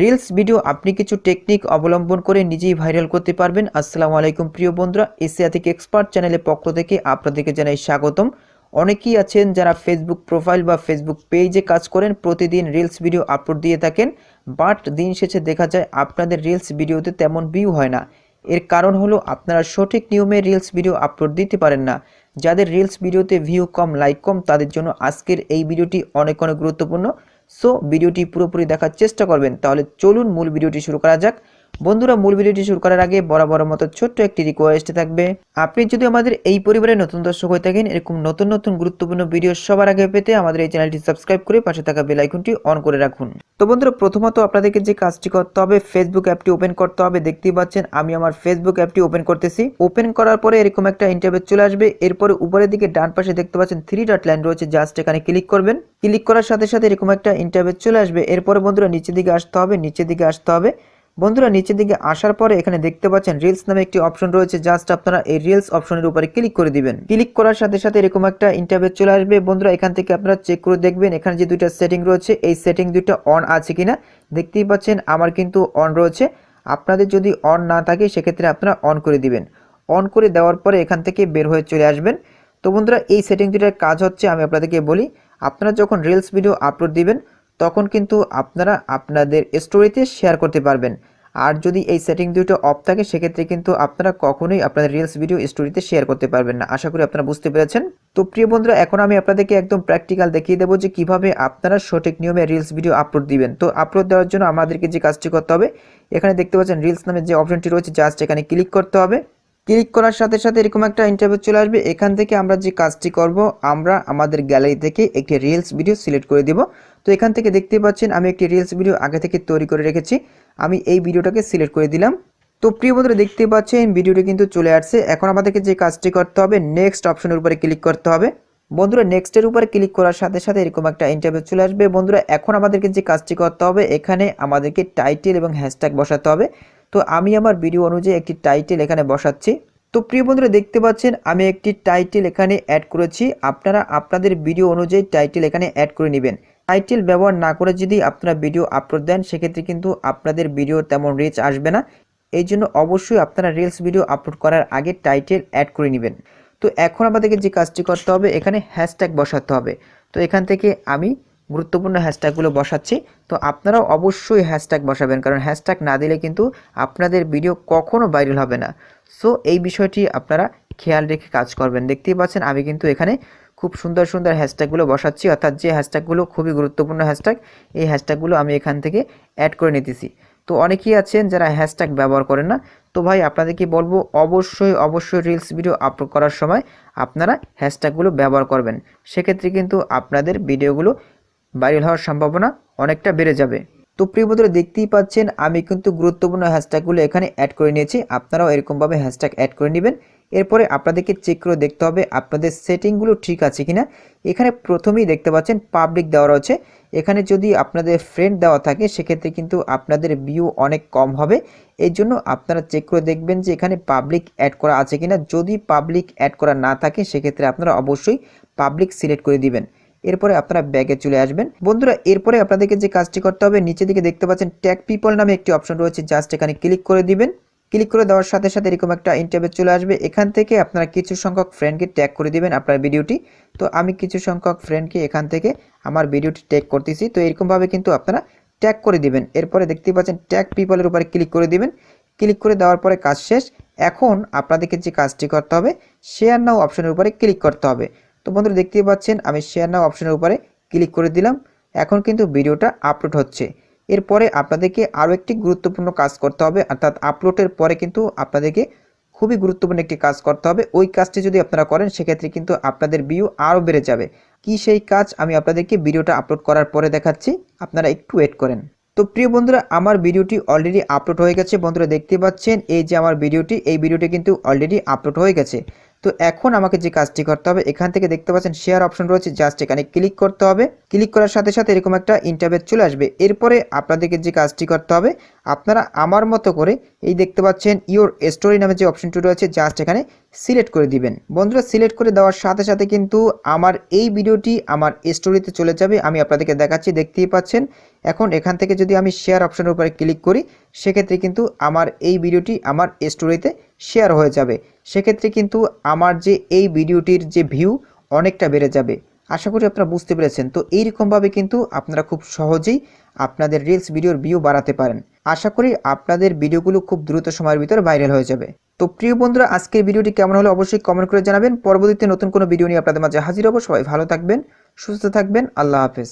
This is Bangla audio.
রিলস, ভিডিও, আপনি কিছু টেকনিক অবলম্বন করে নিজেই ভাইরাল করতে পারবেন। আসসালামু আলাইকুম, প্রিয় বন্ধুরা। এশিয়া থেকে এক্সপার্ট চ্যানেলের পক্ষ থেকে আপনাদেরকে জানাই স্বাগতম। অনেকেই আছেন যারা ফেসবুক প্রোফাইল বা ফেসবুক পেজে কাজ করেন, প্রতিদিন রিলস, ভিডিও আপলোড দিয়ে থাকেন। বাট দিন শেষে দেখা যায় আপনাদের রিলস, ভিডিওতে তেমন ভিউ হয় না। এর কারণ হলো আপনারা সঠিক নিয়মে রিলস, ভিডিও আপলোড দিতে পারেন না। যাদের রিলস, ভিডিওতে ভিউ কম লাইক কম, তাদের জন্য আজকের এই ভিডিওটি অনেক অনেক গুরুত্বপূর্ণ। সো ভিডিওটি পুরোপুরি দেখার চেষ্টা করবেন। তাহলে চলুন মূল ভিডিওটি শুরু করা যাক। বন্ধুরা, মূল ভিডিওটি শুরু করার আগে বরাবর মতো ছোট্ট একটি রিকোয়েস্ট থাকবে। আপনি যদি আমাদের এই পরিবারে নতুন দর্শক হয়ে থাকেন, এরকম নতুন নতুন গুরুত্বপূর্ণ ভিডিও সবার আগে পেতে আমাদের এই চ্যানেলটি সাবস্ক্রাইব করে পাশে থাকা বেল আইকনটি অন করে রাখুন। তো বন্ধুরা, প্রথমত আপনাদেরকে যে কাজটি করতে হবে ফেসবুক অ্যাপটি ওপেন করতে হবে। দেখতেই পাচ্ছেন, আমি আমার ফেসবুক অ্যাপটি ওপেন করতেছি। ওপেন করার পরে এরকম একটা ইন্টারভেট চলে আসবে। এরপরে উপরের দিকে ডান পাশে দেখতে পাচ্ছেন থ্রি ডট লাইন রয়েছে। জাস্ট এখানে ক্লিক করবেন। ক্লিক করার সাথে সাথে এরকম একটা ইন্টারভেট চলে আসবে। এরপরে বন্ধুরা, নিচের দিকে আসতে হবে, নিচের দিকে আসতে হবে। বন্ধুরা, নিচের দিকে আসার পরে এখানে দেখতে পাচ্ছেন রিলস নামে একটি অপশন রয়েছে জাস্ট আপনারা এই রিলস অপশনের উপরে ক্লিক করে দিবেন। ক্লিক করার সাথে সাথে এরকম একটা ইন্টারভেট চলে আসবে। বন্ধুরা, এখান থেকে আপনারা চেক করে দেখবেন, এখানে যে দুইটা সেটিং রয়েছে, এই সেটিং দুইটা অন আছে কিনা। দেখতেই পাচ্ছেন, আমার কিন্তু অন রয়েছে। আপনাদের যদি অন না থাকে, সেক্ষেত্রে আপনারা অন করে দিবেন। অন করে দেওয়ার পরে এখান থেকে বের হয়ে চলে আসবেন। তো বন্ধুরা, এই সেটিং দুটার কাজ হচ্ছে, আমি আপনাদেরকে বলি, আপনারা যখন রিলস ভিডিও আপলোড দিবেন তখন কিন্তু আপনারা আপনাদের স্টোরিতে শেয়ার করতে পারবেন। আর যদি এই সেটিং দুটো অফ থাকে, সেক্ষেত্রে কিন্তু আপনারা কখনোই আপনাদের রিলস ভিডিও স্টোরিতে শেয়ার করতে পারবেন না। আশা করি আপনারা বুঝতে পেরেছেন। তো প্রিয় বন্ধুরা, এখন আমি আপনাদেরকে একদম প্র্যাকটিক্যাল দেখিয়ে দেবো যে কীভাবে আপনারা সঠিক নিয়মে রিলস ভিডিও আপলোড দিবেন। তো আপলোড দেওয়ার জন্য আমাদেরকে যে কাজটি করতে হবে, এখানে দেখতে পাচ্ছেন রিলস নামে যে অপশনটি রয়েছে জাস্ট এখানে ক্লিক করতে হবে। ক্লিক করার সাথে সাথে এরকম একটা ইন্টারভিউ চলে আসবে। এখান থেকে আমরা যে কাজটি করব, আমরা আমাদের গ্যালারি থেকে একটি রিলস ভিডিও সিলেক্ট করে দিব। তো এখান থেকে দেখতে পাচ্ছেন আমি একটি রিলস ভিডিও আগে থেকে তৈরি করে রেখেছি। আমি এই ভিডিওটাকে সিলেক্ট করে দিলাম। তো প্রিয় বন্ধুরা, দেখতে পাচ্ছেন ভিডিওটি কিন্তু চলে আসছে। এখন আমাদেরকে যে কাজটি করতে হবে নেক্সট অপশনের উপরে ক্লিক করতে হবে। বন্ধুরা নেক্সটের উপরে ক্লিক করার সাথে সাথে এরকম একটা ইন্টারভিউ চলে আসবে। বন্ধুরা, এখন আমাদেরকে যে কাজটি করতে হবে, এখানে আমাদেরকে টাইটেল এবং হ্যাশট্যাগ বসাতে হবে। তো আমি আমার ভিডিও অনুযায়ী একটি টাইটেল এখানে বসাচ্ছি। তো প্রিয় বন্ধুরা, দেখতে পাচ্ছেন আমি একটি টাইটেল এখানে অ্যাড করেছি। আপনারা আপনাদের ভিডিও অনুযায়ী টাইটেল এখানে অ্যাড করে নেবেন। টাইটেল ব্যবহার না করে যদি আপনারা ভিডিও আপলোড দেন, সেক্ষেত্রে কিন্তু আপনাদের ভিডিও তেমন রিচ আসবে না। এই জন্য অবশ্যই আপনারা রিলস ভিডিও আপলোড করার আগে টাইটেল অ্যাড করে নেবেন। তো এখন আমাদেরকে যে কাজটি করতে হবে, এখানে হ্যাশট্যাগ বসাতে হবে। তো এখান থেকে আমি গুরুত্বপূর্ণ হ্যাশট্যাগুলো বসাচ্ছি। তো আপনারাও অবশ্যই হ্যাশট্যাগ বসাবেন, কারণ হ্যাশট্যাগ না দিলে কিন্তু আপনাদের ভিডিও কখনো ভাইরাল হবে না। সো এই বিষয়টি আপনারা খেয়াল রেখে কাজ করবেন। দেখতেই পাচ্ছেন, আমি কিন্তু এখানে খুব সুন্দর সুন্দর হ্যাশট্যাগুলো বসাচ্ছি, অর্থাৎ যে হ্যাশট্যাগুলো খুবই গুরুত্বপূর্ণ হ্যাশট্যাগ এই হ্যাশট্যাগুলো আমি এখান থেকে অ্যাড করে নিতেছি। তো অনেকেই আছেন যারা হ্যাশট্যাগ ব্যবহার করেন না, তো ভাই আপনাদেরকে বলব অবশ্যই অবশ্যই রিলস ভিডিও আপলোড করার সময় আপনারা হ্যাশট্যাগুলো ব্যবহার করবেন। সেক্ষেত্রে কিন্তু আপনাদের ভিডিওগুলো ভাইরাল হওয়ার সম্ভাবনা অনেকটা বেড়ে যাবে। তো প্রিয় বন্ধুরা, দেখতেই পাচ্ছেন, আমি কিন্তু গুরুত্বপূর্ণ হ্যাশট্যাগুলো এখানে অ্যাড করে নিয়েছি, আপনারাও এরকমভাবে হ্যাশট্যাগ অ্যাড করে নেবেন। এরপরে আপনাদেরকে চেক করে দেখতে হবে আপনাদের সেটিংগুলো ঠিক আছে কিনা। এখানে প্রথমেই দেখতে পাচ্ছেন পাবলিক দেওয়া রয়েছে। এখানে যদি আপনাদের ফ্রেন্ড দেওয়া থাকে, সেক্ষেত্রে কিন্তু আপনাদের ভিউ অনেক কম হবে। এই জন্য আপনারা চেক করে দেখবেন যে এখানে পাবলিক অ্যাড করা আছে কিনা। যদি পাবলিক অ্যাড করা না থাকে, সেক্ষেত্রে আপনারা অবশ্যই পাবলিক সিলেক্ট করে দিবেন। এরপরে আপনারা ব্যাগে চলে আসবেন। বন্ধুরা, এরপরে আপনাদেরকে যে কাজটি করতে হবে নিচে দিকে দেখতে পাচ্ছেন ট্যাগ পিপল নামে একটি অপশন রয়েছে। জাস্ট এখানে ক্লিক করে দিবেন। ক্লিক করে দেওয়ার সাথে সাথে এরকম একটা ইন্টারভিউ চলে আসবে। এখান থেকে আপনারা কিছু সংখ্যক ফ্রেন্ডকে ট্যাগ করে দিবেন আপনার ভিডিওটি তো আমি কিছু সংখ্যক ফ্রেন্ডকে এখান থেকে আমার ভিডিওটি ট্যাগ করতেছি। তো এরকমভাবে কিন্তু আপনারা ট্যাগ করে দিবেন। এরপরে দেখতে পাচ্ছেন ট্যাগ পিপলের উপরে ক্লিক করে দিবেন। ক্লিক করে দেওয়ার পরে কাজ শেষ। এখন আপনাদেরকে যে কাজটি করতে হবে শেয়ার নাও অপশনের উপরে ক্লিক করতে হবে। তো বন্ধুরা দেখতেই পাচ্ছেন, আমি শেয়ার নাও অপশনের উপরে ক্লিক করে দিলাম। এখন কিন্তু ভিডিওটা আপলোড হচ্ছে। এরপরে আপনাদেরকে আরও একটি গুরুত্বপূর্ণ কাজ করতে হবে, অর্থাৎ আপলোডের পরে কিন্তু আপনাদেরকে খুবই গুরুত্বপূর্ণ একটি কাজ করতে হবে। ওই কাজটি যদি আপনারা করেন, সেক্ষেত্রে কিন্তু আপনাদের ভিউ আরও বেড়ে যাবে। কি সেই কাজ আমি আপনাদেরকে ভিডিওটা আপলোড করার পরে দেখাচ্ছি, আপনারা একটু ওয়েট করেন। তো প্রিয় বন্ধুরা, আমার ভিডিওটি অলরেডি আপলোড হয়ে গেছে। বন্ধুরা দেখতে পাচ্ছেন, এই যে আমার ভিডিওটি, এই ভিডিওটি কিন্তু অলরেডি আপলোড হয়ে গেছে। তো এখন আমাকে যে কাজটি করতে হবে, এখান থেকে দেখতে পাচ্ছেন শেয়ার অপশন রয়েছে জাস্ট এখানে ক্লিক করতে হবে। ক্লিক করার সাথে সাথে এরকম একটা ইন্টারভেট চলে আসবে। এরপরে আপনাদেরকে যে কাজটি করতে হবে, আপনারা আমার মতো করে এই দেখতে পাচ্ছেন ইওর স্টোরি নামে যে অপশনটি রয়েছে জাস্ট এখানে সিলেক্ট করে দিবেন। বন্ধুরা সিলেক্ট করে দেওয়ার সাথে সাথে কিন্তু আমার এই ভিডিওটি আমার স্টোরিতে চলে যাবে। আমি আপনাদেরকে দেখাচ্ছি, দেখতেই পাচ্ছেন। এখন এখান থেকে যদি আমি শেয়ার অপশনের উপরে ক্লিক করি, সেক্ষেত্রে কিন্তু আমার এই ভিডিওটি আমার স্টোরিতে শেয়ার হয়ে যাবে। সেক্ষেত্রে কিন্তু আমার যে এই ভিডিওটির যে ভিউ অনেকটা বেড়ে যাবে। আশা করি আপনারা বুঝতে পেরেছেন। তো এইরকমভাবে কিন্তু আপনারা খুব সহজেই আপনাদের রিলস ভিডিওর ভিউ বাড়াতে পারেন। আশা করি আপনাদের ভিডিওগুলো খুব দ্রুত সময়ের ভিতরে ভাইরাল হয়ে যাবে। তো প্রিয় বন্ধুরা, আজকের ভিডিওটি কেমন হলো অবশ্যই কমেন্ট করে জানাবেন। পরবর্তীতে নতুন কোনো ভিডিও নিয়ে আপনাদের মাঝে হাজির হব। সবাই ভালো থাকবেন, সুস্থ থাকবেন। আল্লাহ হাফেজ।